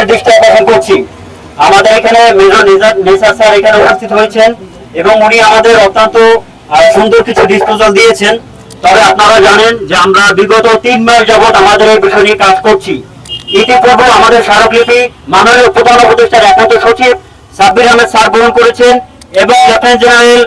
আপনাদের দৃষ্টি আকর্ষণ করছি। আমাদের এখানে মেজর নেসার স্যার এখানে উপস্থিত হয়েছেন এবং উনি আমাদের অত্যন্ত সুন্দর কিছু ডিসপোজাল দিয়েছেন। তবে আপনারা জানেন যে আমরা বিগত তিন মাস যাবৎ আমাদের এই বিষয় নিয়ে কাজ করছি। ইতিপূর্বে আমাদের স্মারকলিপি মাননীয় প্রধান উপদেষ্টার একমাত্র সচিব সাব্বির আহমেদ স্যার গ্রহণ করেছেন এবং lieutenant general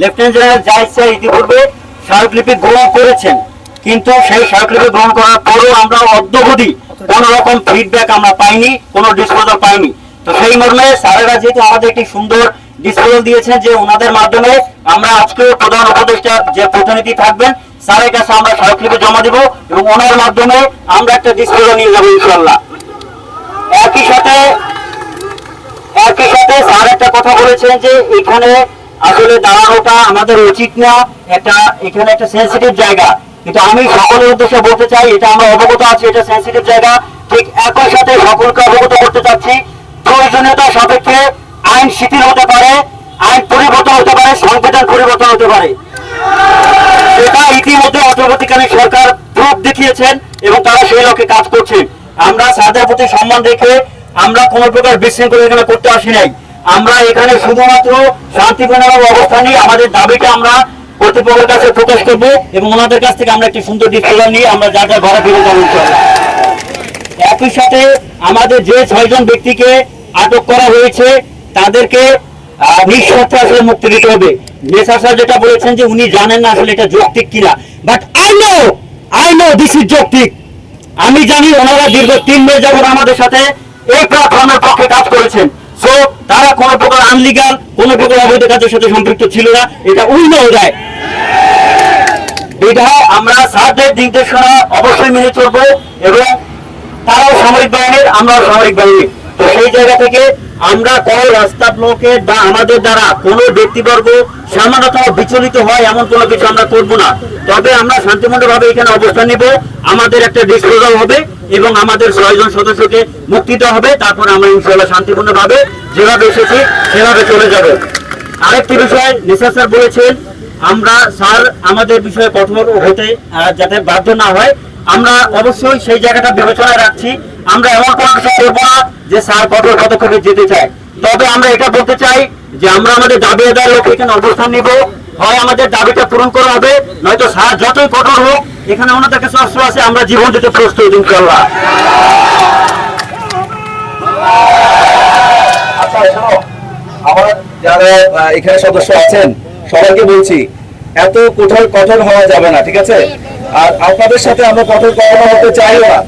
lieutenant general Zahid sir ইতিপূর্বে স্মারকলিপি গ্রহণ করেছেন। কিন্তু সেই স্মারকলিপি গ্রহণ করার পরেও আমরা অদ্যবধি কোন রকম ফিডব্যাক আমরা পাইনি, কোনো ডিসপোজাল পাইনি। তো সেই মর্মে স্যারেরা যেহেতু আমাদের একটি সুন্দর ডিসপোজাল দিয়েছেন যে ওনাদের মাধ্যমে আমরা আজকে প্রধান উপদেষ্টা যে প্রতিনিধি থাকবেন, স্যারের কাছে আমরা জমা দিব এবং ওনার মাধ্যমে আমরা একটা ডিসপোজাল নিয়ে যাব ইনশাল্লাহ একই সাথে একই সাথে স্যার একটা কথা বলেছেন যে এখানে আসলে দাঁড়ানোটা আমাদের উচিত না, একটা, এখানে একটা সেন্সিটিভ জায়গা। কিন্তু আমি সকলের উদ্দেশ্যে বলতে চাই, এটা আমরা অবগত আছি, এটা সেন্সিটিভ জায়গা। ঠিক একই সাথে সকলকে অবগত করতে চাচ্ছি, প্রয়োজনীয়তা সাপেক্ষে আইন শিথিল হতে পারে, আইন পরিবর্তন হতে পারে, সংবিধান পরিবর্তন হতে পারে। সেটা ইতিমধ্যে অন্তর্বর্তীকালীন সরকার প্রুফ দেখিয়েছেন এবং তারা সেই লক্ষ্যে কাজ করছে। আমরা স্যারদের প্রতি সম্মান রেখে আমরা কোনো প্রকার বিশৃঙ্খলা এখানে করতে আসি নাই। আমরা এখানে শুধুমাত্র শান্তিপূর্ণ অবস্থানে আমাদের দাবিটা আমরা কর্তৃপক্ষের কাছে প্রকাশ করব এবং ওনাদের কাছ থেকে আমরা একটি সুন্দর নিয়ে আমরা ঘরে ফিরে যাব একই সাথে আমাদের যে ছয়জন ব্যক্তিকে আটক করা হয়েছে, তাদেরকে নিঃস্বার্থে আসলে মুক্তি দিতে হবে। নেশা স্যার যেটা বলেছেন যে উনি জানেন না আসলে এটা যৌক্তিক কিনা। But I know I know this is যৌক্তিক। আমি জানি ওনারা দীর্ঘ তিন মাস যাবত আমাদের সাথে এই প্ল্যাটফর্মের পক্ষে কাজ করেছেন। সো তারা কোন প্রকার আনলিগাল কোন প্রকার অবৈধ কাজের সাথে সম্পৃক্ত ছিল না, এটা উইনো যায় এটা আমরা সাহায্যের নির্দেশনা অবশ্যই মেনে চলবো এবং তারাও সামরিক বাহিনীর, আমরাও সামরিক বাহিনী তো সেই জায়গা থেকে আমরা কোন রাস্তা ব্লকের বা আমাদের দ্বারা কোন ব্যক্তিবর্গ সামান্যতম বিচলিত হয় এমন কোনো কিছু আমরা করব না। তবে আমরা শান্তিপূর্ণ ভাবে এখানে অবস্থান নিব। আমাদের একটা ডিসপোজাল হবে এবং আমাদের ছয়জন সদস্যকে মুক্তি দেওয়া হবে। তারপর আমরা ইনশাল্লাহ শান্তিপূর্ণ ভাবে যেভাবে এসেছি, সেভাবে চলে যাব। আরেকটি বিষয় নিশা স্যার বলেছেন, আমরা স্যার আমাদের বিষয়ে কঠোর হতে যাতে বাধ্য না হয়। আমরা অবশ্যই সেই জায়গাটা বিবেচনায় রাখছি। আমরা এমন কোনো কিছু করব না যে স্যার কঠোর পদক্ষেপে যেতে চায়। তবে আমরা এটা বলতে চাই যে আমরা আমাদের দাবি আদায়ের লক্ষ্যে এখানে অবস্থান নিব। হয় আমাদের দাবিটা পূরণ করা হবে, নয়তো স্যার যতই কঠোর হোক, এখানে ওনাদের কাছে অস্ত্র আছে, আমরা জীবন দিতে প্রস্তুত ইনশাল্লাহ আচ্ছা এখানে সদস্য আছেন, সবাইকে বলছি, এত কঠোর কঠোর হওয়া যাবে না, ঠিক আছে? আর আপনাদের সাথে আমরা কঠোর কখনো হতে চাইও না।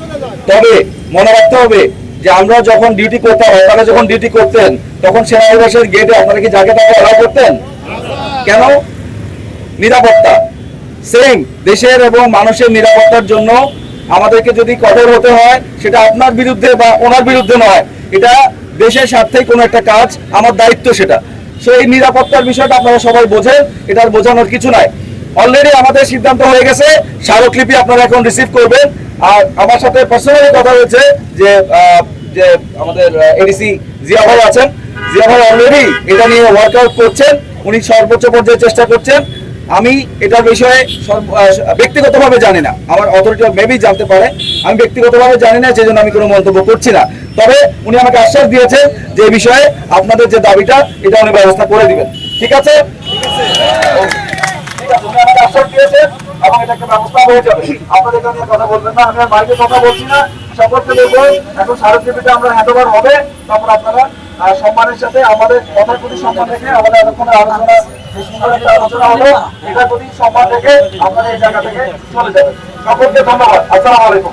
তবে মনে রাখতে হবে যে আমরা যখন ডিউটি করতাম, আপনারা যখন ডিউটি করতেন, তখন সেনানিবাসের গেটে আপনারা কি জায়গা টাকা অ্যালাউ করতেন? কেন? নিরাপত্তা। সেম দেশের এবং মানুষের নিরাপত্তার জন্য আমাদেরকে যদি কঠোর হতে হয়, সেটা আপনার বিরুদ্ধে বা ওনার বিরুদ্ধে নয়। এটা দেশের স্বার্থেই কোনো একটা কাজ, আমার দায়িত্ব সেটা। সো এই নিরাপত্তার বিষয়টা আপনারা সবাই বোঝেন এটা আর বোঝানোর কিছু নাই। অলরেডি আমাদের সিদ্ধান্ত হয়ে গেছে স্মারকলিপি আপনারা এখন রিসিভ করবেন। আর আমার সাথে পার্সোনালি কথা হয়েছে যে যে আমাদের এডিসি জিয়া ভাই আছেন। জিয়া ভাই অলরেডি এটা নিয়ে ওয়ার্কআউট করছেন উনি সর্বোচ্চ পর্যায়ে চেষ্টা করছেন। আমি এটার বিষয়ে ব্যক্তিগতভাবে জানি না। আমার অথরিটি মেবি জানতে পারে। আমি ব্যক্তিগতভাবে জানি না সেজন্য আমি কোনো মন্তব্য করছি না। তবে উনি আমাকে আশ্বাস দিয়েছেন যে বিষয়ে আপনাদের যে দাবিটা এটা উনি ব্যবস্থা করে দিবেন। ঠিক আছে, উনি আমাকে দিয়েছেন এবং এটা একটা ব্যবস্থা হয়ে যাবে। আপনাদের নিয়ে কথা বলবেন না, আমি মাইকে কথা বলছি না। হবে। তারপর আপনারা সম্মানের সাথে আমাদের কথার সম্মান রেখে আমাদের এতক্ষণে আলোচনা আলোচনা হলো এটার প্রতি সম্মান রেখে আপনারা এই জায়গা থেকে চলে যাবেন। সকলকে ধন্যবাদ। আসসালামু আলাইকুম।